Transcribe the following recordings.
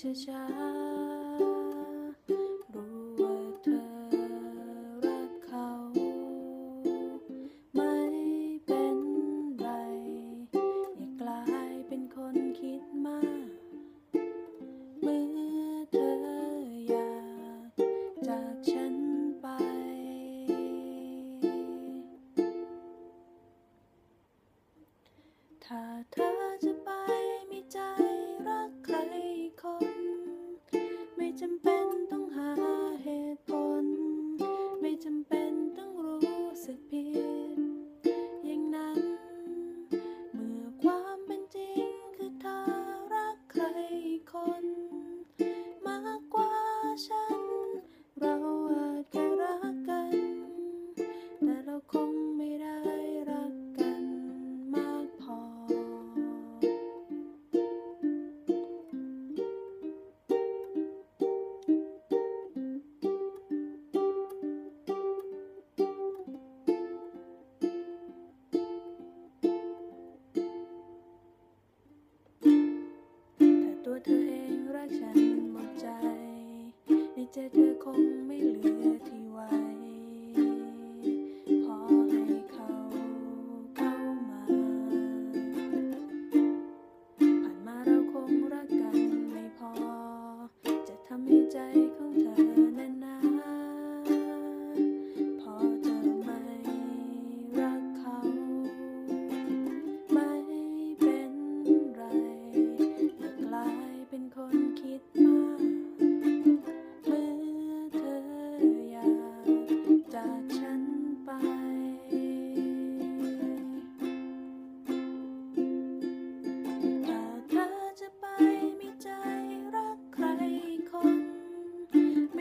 ช้าๆรู้ว่าเธอรักเขา ไม่เป็นไร อย่ากลายเป็นคนคิดมาก เมื่อเธออยากจากฉันไป ถ้าเธอจะไป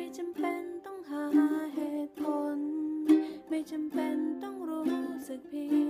ไม่จำเป็นต้องหาเหตุผล ไม่จำเป็นต้องรู้สึกผิด